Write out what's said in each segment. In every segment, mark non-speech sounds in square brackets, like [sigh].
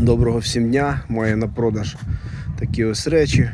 Доброго всім дня, маю на продаж такі ось речі.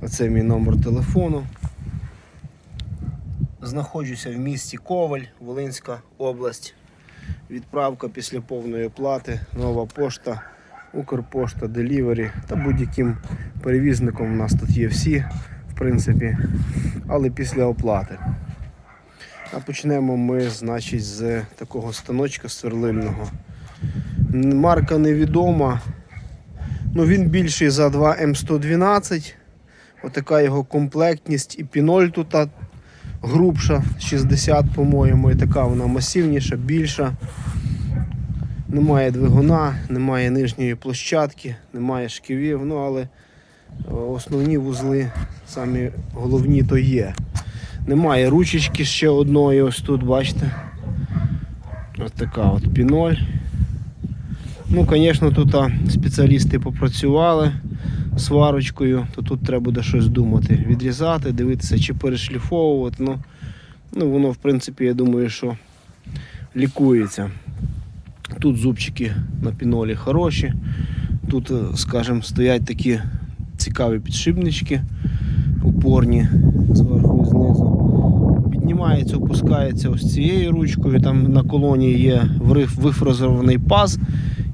Оце мій номер телефону. Знаходжуся в місті Коваль, Волинська область. Відправка після повної оплати, нова пошта, Укрпошта, Делівері та будь-яким перевізником у нас тут є всі, в принципі, але після оплати. А почнемо ми, значить, з такого станочка сверлильного. Марка невідома. Ну, він більший за 2 М112. Отака його комплектність і піноль тут грубша, 60, по-моєму, і така вона масивніша, більша. Немає двигуна, немає нижньої площадки, немає шківів, ну але е, основні вузли, самі головні то є. Немає ручечки ще одної, ось тут, бачите. Ось така от піноль. Ну, звісно, тут спеціалісти попрацювали сварочкою, то тут треба буде щось думати, відрізати, дивитися, чи перешліфовувати. Ну, ну воно, в принципі, я думаю, що лікується. Тут зубчики на пінолі хороші. Тут, е, скажімо, стоять такі цікаві підшипнички упорні зверху і знизу. Піднімається, опускається ось цією ручкою. Там на колоні є вифрезерований паз,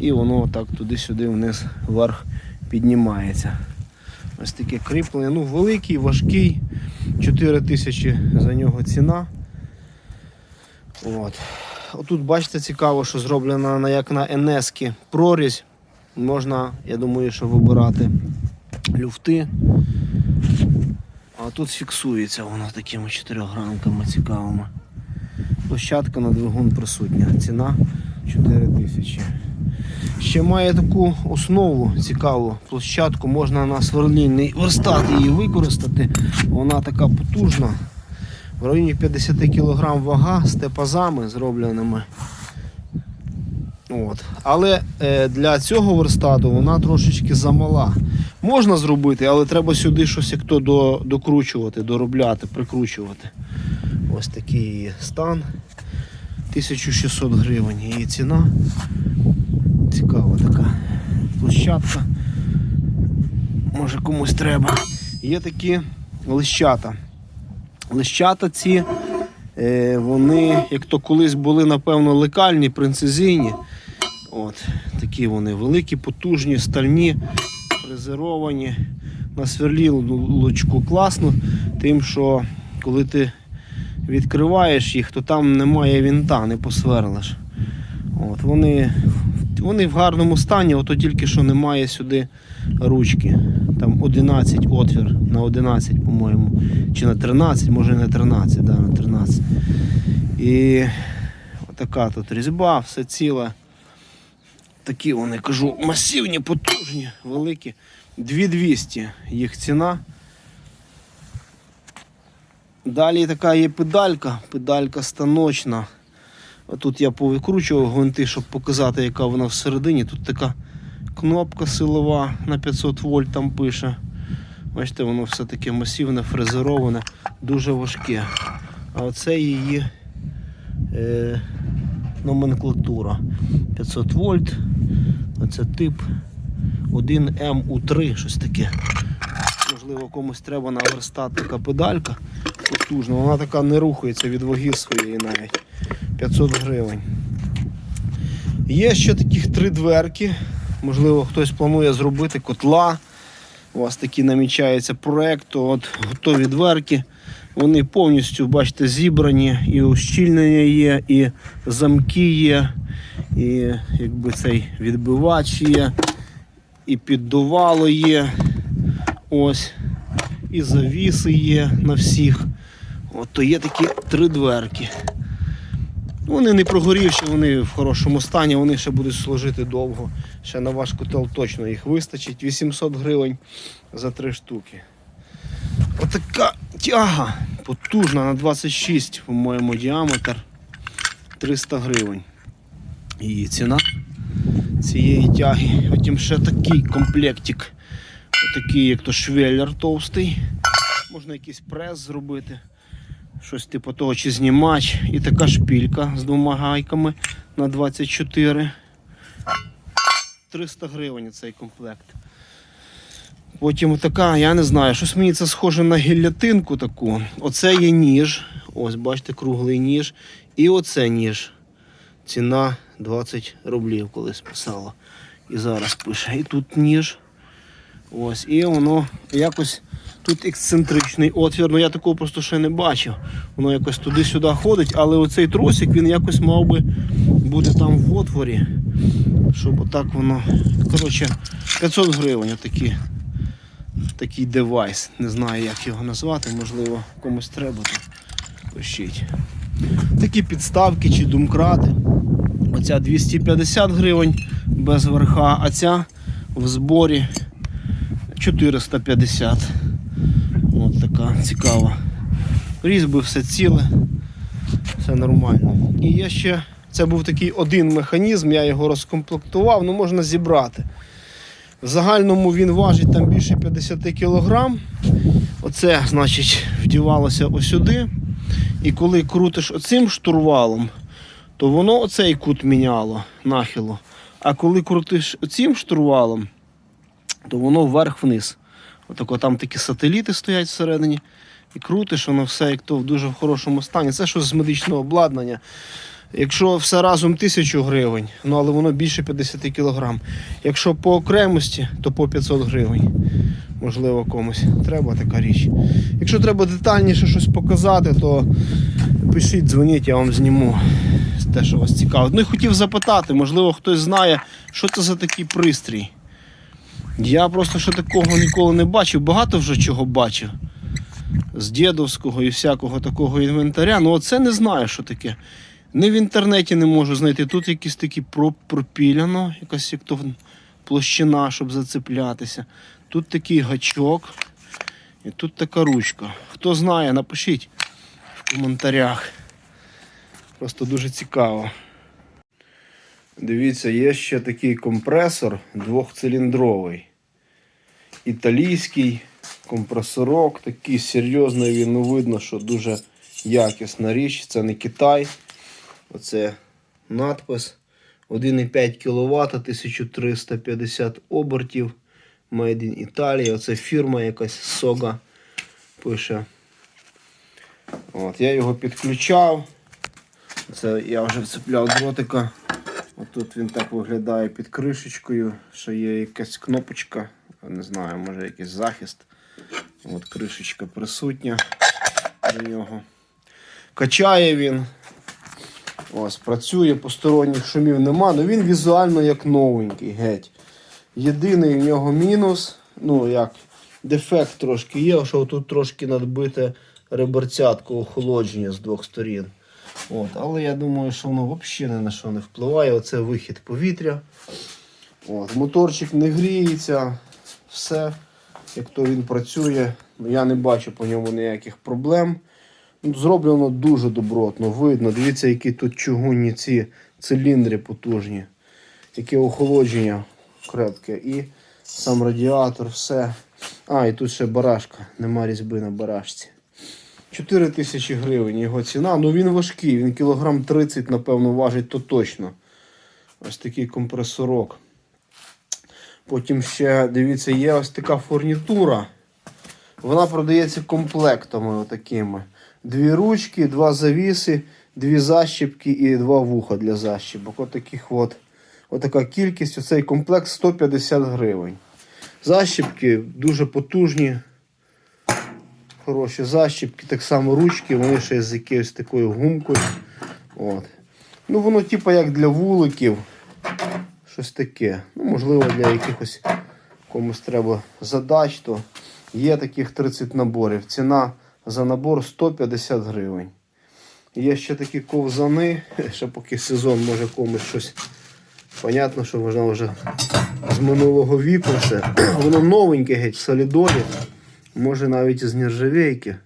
і воно так туди-сюди вниз вверх піднімається. Ось таке кріплення. Ну, великий, важкий. 4 тисячі за нього ціна. От. Отут бачите цікаво, що зроблена на, як на ns прорізь. Можна, я думаю, що вибирати люфти. А тут фіксується воно такими чотирьохгранками цікавими. Площадка на двигун присутня. Ціна 4 тисячі. Ще має таку основу цікаву площадку, можна на сверлільний верстат її використати. Вона така потужна. В районі 50 кг вага з тепазами зробленими. От. Але е, для цього верстату вона трошечки замала. Можна зробити, але треба сюди щось як то до, докручувати, доробляти, прикручувати. Ось такий стан. 1600 гривень її ціна. Цікава така площадка. Може комусь треба. Є такі лищата. Лищата ці, е, вони, як то колись були, напевно, лекальні, принцезійні. От, такі вони великі, потужні, стальні, фрезеровані. На сверлілочку класно, тим, що коли ти відкриваєш їх, то там немає вінта, не посверлиш. От, вони, вони в гарному стані, ото тільки що немає сюди ручки. Там 11 отвір на 11, по-моєму. Чи на 13, може на 13, да, на 13. І така тут різьба, все ціле. Такі вони, кажу, масивні, потужні, великі. 2200 їх ціна. Далі така є педалька, педалька станочна. Тут я повикручував гвинти, щоб показати, яка вона всередині. Тут така кнопка силова на 500 вольт там пише. Бачите, воно все таке масивне, фрезероване, дуже важке. А оце її е, номенклатура. 500 вольт. Оце тип 1МУ3, щось таке. Можливо, комусь треба наверстати така педалька потужна. Вона така не рухається від ваги своєї навіть. 500 гривень. Є ще таких три дверки. Можливо, хтось планує зробити котла. У вас такі намічається проект, от готові дверки. Вони повністю, бачите, зібрані, і ущільнення є, і замки є, і якби цей відбивач є, і піддувало є. Ось. І завіси є на всіх. От то є такі три дверки. Вони не прогорівші, вони в хорошому стані, вони ще будуть служити довго. Ще на ваш котел точно їх вистачить. 800 гривень за три штуки. Отака тяга потужна на 26, по-моєму, діаметр. 300 гривень. Її ціна цієї тяги. Потім ще такий комплектик. Отакий, як то швеллер товстий. Можна якийсь прес зробити. Щось типу того, чи знімач. І така шпілька з двома гайками на 24. 300 гривень цей комплект. Потім така, я не знаю, щось мені це схоже на гіллятинку таку. Оце є ніж. Ось, бачите, круглий ніж. І оце ніж. Ціна 20 рублів колись писала. І зараз пише. І тут ніж. Ось, і воно якось тут ексцентричний отвір. Ну я такого просто ще не бачив. Воно якось туди-сюди ходить, але оцей тросик він якось мав би бути там в отворі. Щоб отак воно. Коротше, 500 гривень отакі. Такий девайс. Не знаю, як його назвати, можливо, комусь треба, то пишіть. Такі підставки чи думкрати. Оця 250 гривень без верха, а ця в зборі 450. От така цікава. Різьби все ціле, все нормально. І є ще, це був такий один механізм, я його розкомплектував, ну можна зібрати. В загальному він важить там більше 50 кг. Оце, значить, вдівалося ось сюди. І коли крутиш оцим штурвалом, то воно оцей кут міняло нахило. А коли крутиш оцим штурвалом, то воно вверх-вниз. Отако там такі сателіти стоять всередині. І крутиш, воно все як то в дуже хорошому стані. Це щось з медичного обладнання. Якщо все разом 1000 гривень, ну але воно більше 50 кг. Якщо по окремості, то по 500 гривень. Можливо, комусь треба така річ. Якщо треба детальніше щось показати, то пишіть, дзвоніть, я вам зніму те, що вас цікавить. Ну і хотів запитати, можливо, хтось знає, що це за такий пристрій. Я просто ще такого ніколи не бачив, багато вже чого бачив. З дідовського і всякого такого інвентаря. Ну оце не знаю, що таке. Ні в інтернеті не можу знайти. Тут якісь такі пропіляно, якась як то площина, щоб зацеплятися. Тут такий гачок. І тут така ручка. Хто знає, напишіть в коментарях. Просто дуже цікаво. Дивіться, є ще такий компресор двохциліндровий. Італійський компресорок, такий серйозний він, ну видно, що дуже якісна річ. Це не Китай. Оце надпис. 1,5 кВт, 1350 обертів. Made in Italy. Оце фірма якась Soga пише. От, я його підключав. Це я вже вцепляв дротика. Отут він так виглядає під кришечкою. Ще є якась кнопочка. Не знаю, може якийсь захист. От кришечка присутня до нього. Качає він. Ось, працює, посторонніх шумів нема, але він візуально як новенький геть. Єдиний в нього мінус, ну як дефект трошки є, що тут трошки надбите реберцятко охолодження з двох сторін. От, але я думаю, що воно взагалі ні на що не впливає. Оце вихід повітря. От, моторчик не гріється, все, як то він працює. Я не бачу по ньому ніяких проблем. Ну, Зроблено дуже добротно, видно. Дивіться, які тут чугунні ці циліндри потужні, яке охолодження крепке. І сам радіатор, все. А, і тут ще барашка, нема різьби на барашці. 4 тисячі гривень його ціна. Ну він важкий, він кілограм 30, напевно, важить то точно. Ось такий компресорок. Потім ще, дивіться, є ось така фурнітура. Вона продається комплектами отакими. Дві ручки, два завіси, дві защіпки і два вуха для защіпок. Отаких от. Отака кількість. Оцей комплект 150 гривень. Защіпки дуже потужні. Хороші защіпки, так само ручки, вони ще з якоюсь такою гумкою. От. Ну, воно типу як для вуликів. Щось таке. Ну, можливо, для якихось комусь треба задач, то є таких 30 наборів. Ціна за набор 150 гривень. Є ще такі ковзани, [laughs] ще поки сезон може комусь щось. Понятно, що можна вже з минулого віку все. [clears throat] Воно новеньке геть в. Може навіть із нержавейки.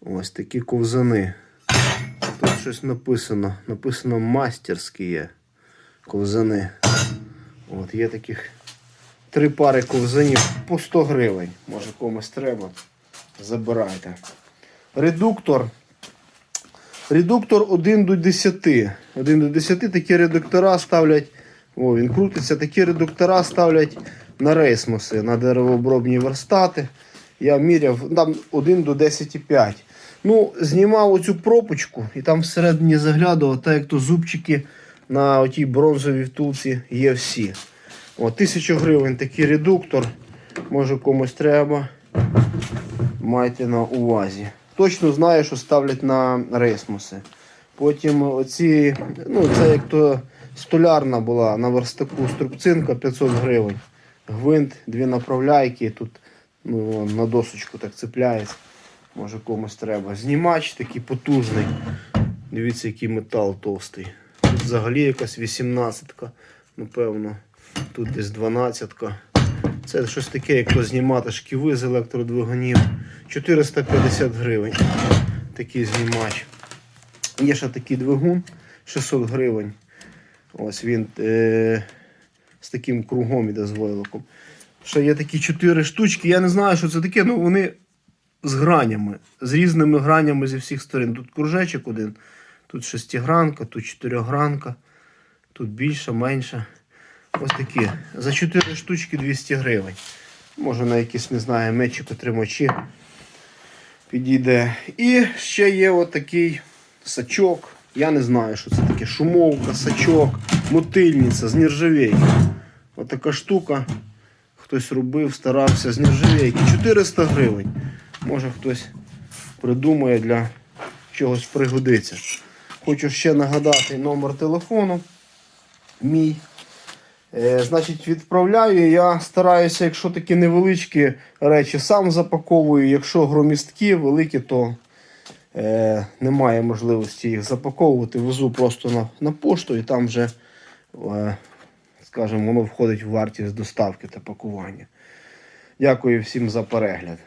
Ось такі ковзани. Тут щось написано. Написано мастерські є ковзани. От, є таких три пари ковзанів по 100 гривень. Може комусь треба. Забирайте. Редуктор. Редуктор 1 до 10. 1 до 10 такі редуктора ставлять О, він крутиться. Такі редуктора ставлять на рейсмуси, на деревообробні верстати. Я міряв там 1 до 10,5. Ну, знімав оцю пропочку і там всередині заглядував, так як то зубчики на отій бронзовій втулці є всі. О, тисячу гривень такий редуктор. Може комусь треба. Майте на увазі. Точно знаю, що ставлять на рейсмуси. Потім оці, ну це як то столярна була на верстаку струбцинка 500 гривень. Гвинт, дві направляйки, тут ну, на досочку так цепляється. Може комусь треба. Знімач такий потужний. Дивіться, який метал товстий. Тут взагалі якась 18-ка, напевно. Тут десь 12-ка. Це щось таке, як то знімати шківи з електродвигунів. 450 гривень. Такий знімач. Є ще такий двигун 600 гривень. Ось він е, з таким кругом іде з войлоком. Ще є такі 4 штучки. Я не знаю, що це таке, але вони з гранями, з різними гранями зі всіх сторон. Тут кружечок один, тут шестигранка, тут чотирьохгранка, тут більша, менша. Ось такі. За 4 штучки 200 гривень. Може на якісь, не знаю, мечики, тримачі підійде. І ще є отакий сачок. Я не знаю, що це таке. Шумовка, сачок, мотильниця з нержавейки. Отака штука. Хтось робив, старався з нержавейки. 400 гривень. Може хтось придумає для чогось пригодиться. Хочу ще нагадати номер телефону. Мій. Е, значить, відправляю. Я стараюся, якщо такі невеличкі речі, сам запаковую. Якщо громісткі, великі, то е, немає можливості їх запаковувати. Везу просто на, на пошту і там вже, е, скажімо, воно входить в вартість доставки та пакування. Дякую всім за перегляд.